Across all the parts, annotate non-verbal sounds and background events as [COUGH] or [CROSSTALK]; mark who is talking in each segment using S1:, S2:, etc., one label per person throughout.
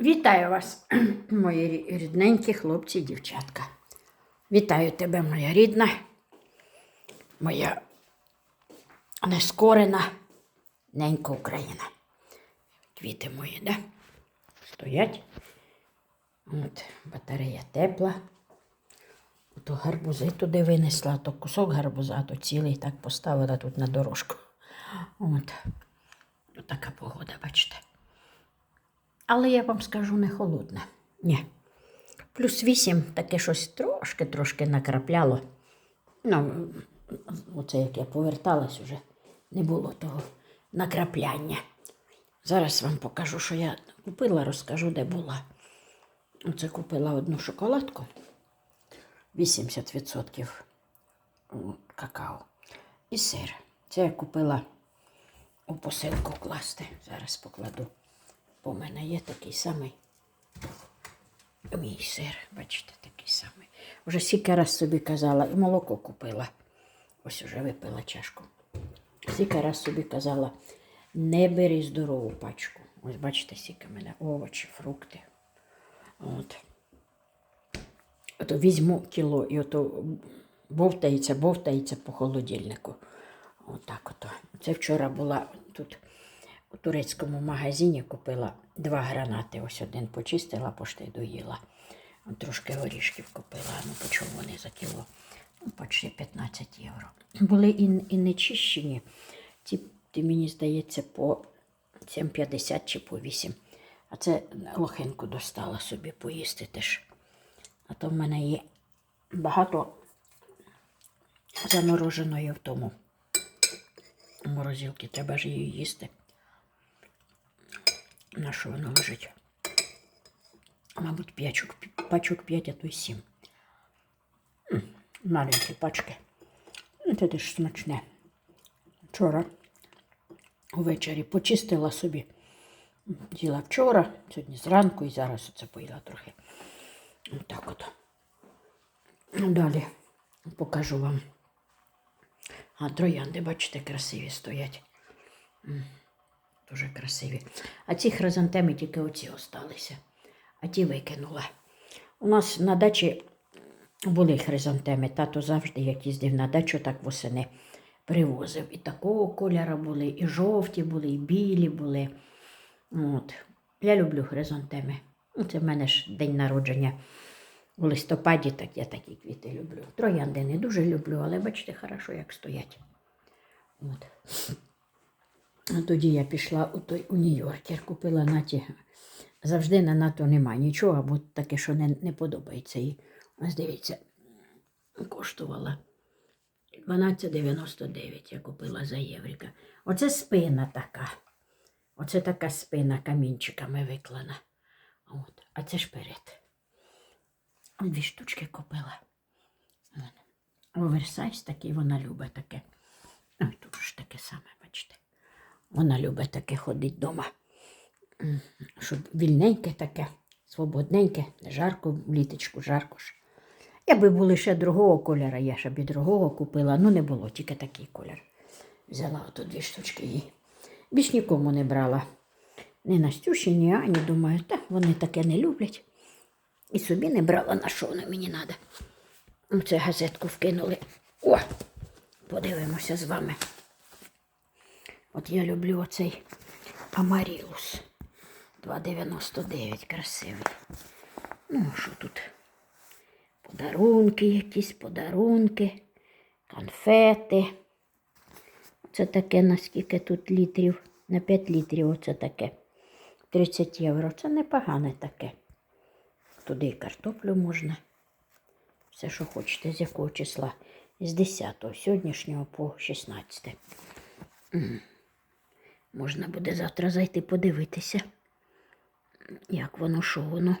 S1: Вітаю вас, [CLEARS THROAT] мої рідненькі хлопці і дівчатка. Вітаю тебе, моя рідна, моя нескорена ненька Україна. Квіти мої, да? Стоять. От, батарея тепла. То гарбузи туди винесла, то кусок гарбуза, то цілий так поставила тут на дорожку. От. Така погода, бачите. Але я вам скажу не холодне. Ні. Плюс вісім таке щось трошки-трошки накрапляло. Ну, оце як я поверталась уже, не було того накрапляння. Зараз вам покажу, що я купила, розкажу, де була. Оце купила одну шоколадку. 80% какао. І сир. Це я купила у посилку класти. Зараз покладу. Бо в мене є такий самий мій сир, бачите, такий самий. Вже скільки раз собі казала, і молоко купила. Ось уже випила чашку. Скільки раз собі казала, не бери здорову пачку. Ось бачите, скільки мене овочі, фрукти. От. Ото візьму кіло і ото бовтається, бовтається по холодильнику. Отак ото. Це вчора була тут у турецькому магазині купила два гранати. Ось один почистила, пошти доїла. Трошки горішків купила. Ну, по чому вони за кіло? Ну, почти 15 євро. Були і, і не чищені. Ці, мені здається, по 7,50 чи по 8. А це лохинку достала собі поїсти теж. А то в мене є багато замороженої в тому морозилки. Треба ж її їсти. На що воно лежить? Мабуть, п'ячок, пачок 5, а то й 7. Маленькі пачки. Це теж смачне. Вчора увечері почистила собі. Їла вчора, сьогодні зранку і зараз оце поїла трохи. Отак от. Ну, Далі покажу вам. А троянди, бачите, красиві стоять. Дуже красиві. А ці хризантеми тільки оці осталися. А ті викинула. У нас на дачі були хризантеми. Тато завжди, як їздив на дачу, так восени привозив. І такого кольору були, і жовті були, і білі були. От. Я люблю хризантеми. Ну, Це в мене ж день народження у листопаді, так я такі квіти люблю. Троянди не дуже люблю, але бачите, хорошо, як стоять. От. Тоді я пішла у той у Нью-Йоркер, купила наті. Завжди на НАТО нема нічого, або таке, що не, не подобається їй. Ось дивіться, коштувала 12,99 я купила за єврика. Оце спина така. Оце така спина камінчиками виклана. От. А це ж перед. Дві штучки купила. Оверсайз такий вона любить таке. Ой, тут ж таке саме, бачите. Вона любить таке ходить вдома. Щоб вільненьке таке, свободненьке, не жарко, в літочку жарко ж. Якби були ще другого кольору, я ще б і другого купила, ну не було, тільки такий колір. Взяла ото дві штучки їй. Більш нікому не брала. Ні Настюші, ні Ані, думаю, та вони таке не люблять. І собі не брала, на що воно мені треба. Оце газетку вкинули. О! Подивимося з вами. От я люблю оцей Амарілус. 2,99 красивий. Ну, що тут? Подарунки якісь, подарунки, конфети. Це таке, наскільки тут літрів? На 5 літрів оце таке. 30 євро. Це непогане таке. Туди і картоплю можна. Все, що хочете, з якого числа. З 10 сьогоднішнього по 16. Можна буде завтра зайти подивитися, як воно, що воно.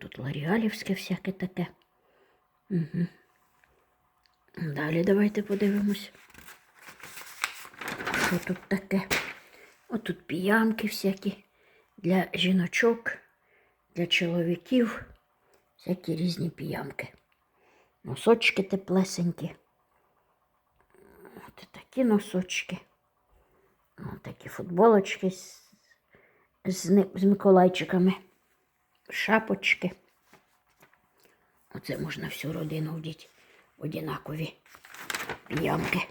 S1: Тут ларіалівське всяке таке. Угу. Далі давайте подивимось. Що тут таке? Отут піямки всякі для жіночок, для чоловіків. Всякі різні піямки. Носочки теплесенькі. От такі носочки. От такі футболочки з з, з Миколайчиками. Шапочки. Оце можна всю родину вдіти однакові п'ямки.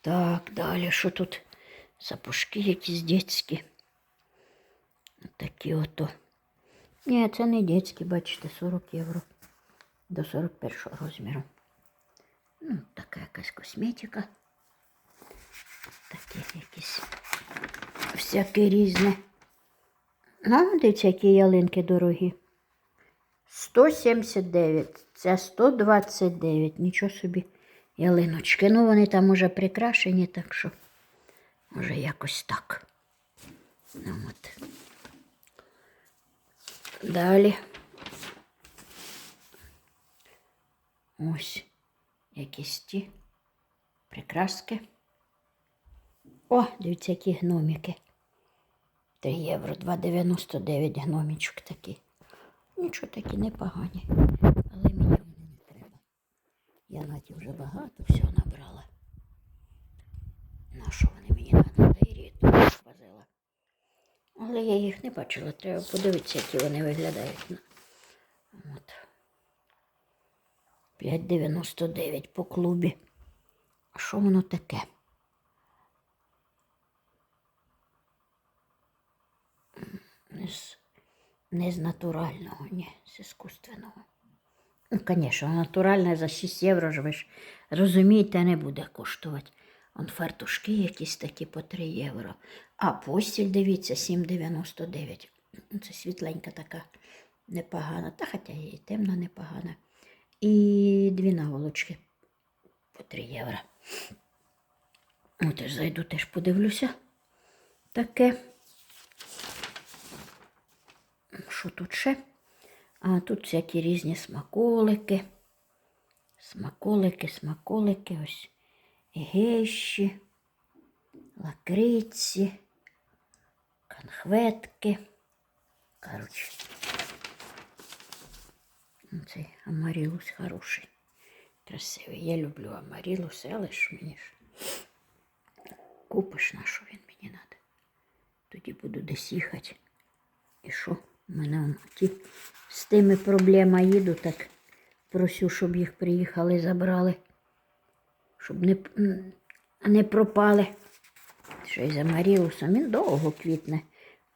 S1: Так, далі, що тут? Сапожки якісь дітські. Такі ото. Ні, це не дітські, бачите, 40 євро до 41 розміру. Ну, така якась косметика. Такі якісь всяке різне. Ну, дивіться, які ялинки дорогі. 179, це 129, нічого собі ялиночки. Ну, вони там уже прикрашені, так що може якось так. Ну, от. Далі. Ось якісь ті прикраски. О, дивіться, які гноміки. 3 євро, 2,99 гномічок такі. Нічого такі непогані. Але мені вони не треба. Я наті вже багато всього набрала. На що вони мені треба? Та. Але я їх не бачила. Треба подивитися, які вони виглядають. От. 5,99 по клубі. А що воно таке? Не з, натурального, ні, з іскусственного. Ну, звісно, натуральне за 6 євро ж ви ж розумієте, не буде коштувати. Он фартушки якісь такі по 3 євро. А постіль, дивіться, 7,99. Це світленька така непогана. Та хоча і темна непогана. І дві наволочки по 3 євро. Ну, теж зайду, теж подивлюся. Таке. Що тут ще? А тут всякі різні смаколики. Смаколики, смаколики, ось гещі, лакриці, конхветки. Коротше, цей амарілус хороший, красивий. Я люблю амарілус, але ж мені ж купиш на що він мені треба. Тоді буду десь їхати. І що? У мене ті з тими проблема їду, так просю, щоб їх приїхали, забрали, щоб не, не пропали. Що й за Маріусом, він довго квітне.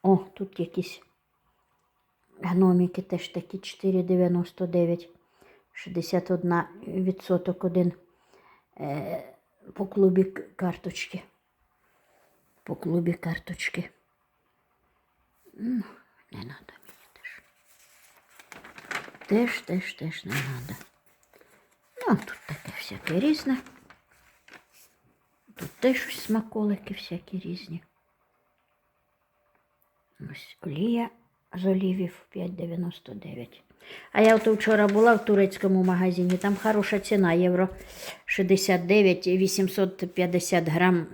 S1: О, тут якісь гноміки теж такі 4,99, 61 відсоток один е, по клубі карточки. По клубі карточки. Ну, не треба. Теж, теж, теж не треба. Ну, тут таке всяке різне. Тут теж смаколики всякі різні. Ось олія з олівів 5,99. А я от вчора була в турецькому магазині, там хороша ціна, євро 69 і 850 грам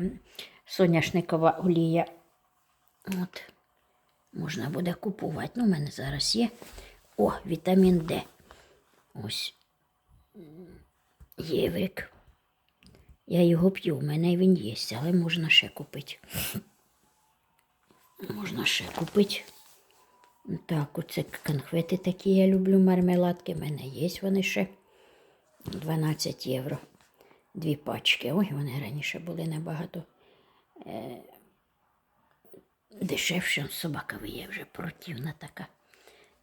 S1: соняшникова олія. От. Можна буде купувати. Ну, у мене зараз є. О, вітамін Д. Ось. Єврик. Я його п'ю, у мене він є, але можна ще купити. Можна ще купити. Так, оце конфети такі я люблю, мармеладки. У мене є вони ще. 12 євро. Дві пачки. Ой, вони раніше були набагато е, дешевше. Собака є вже противна така.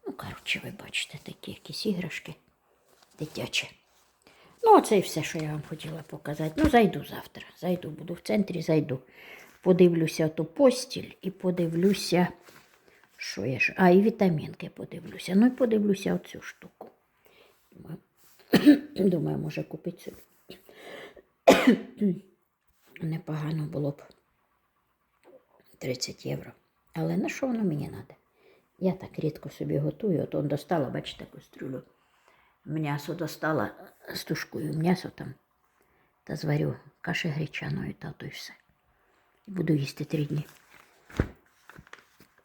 S1: Ну, коротше, ви бачите, такі якісь іграшки дитячі. Ну, оце і все, що я вам хотіла показати. Ну, зайду завтра. Зайду, буду в центрі, зайду. Подивлюся ту постіль і подивлюся, що я ж. А, і вітамінки подивлюся. Ну і подивлюся оцю штуку. Думаю, [CLEARS THROAT] може купити собі. [CLEARS THROAT] Непогано було б 30 євро. Але на що воно мені треба? Я так рідко собі готую. От он достала, бачите, кастрюлю. М'ясо достала з тушкою м'ясо там та зварю каші гречаної та то й все. Буду їсти три дні.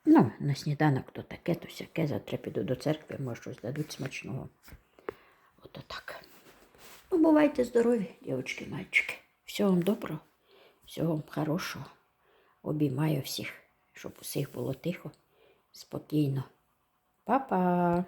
S1: Ну, на сніданок то таке, то сяке. Завтра піду до церкви, може щось дадуть смачного. Ото так. Ну, бувайте здорові, дівчатки, мальчики. Всього вам доброго, всього вам хорошого. Обіймаю всіх щоб усіх було тихо, спокійно. Па-па!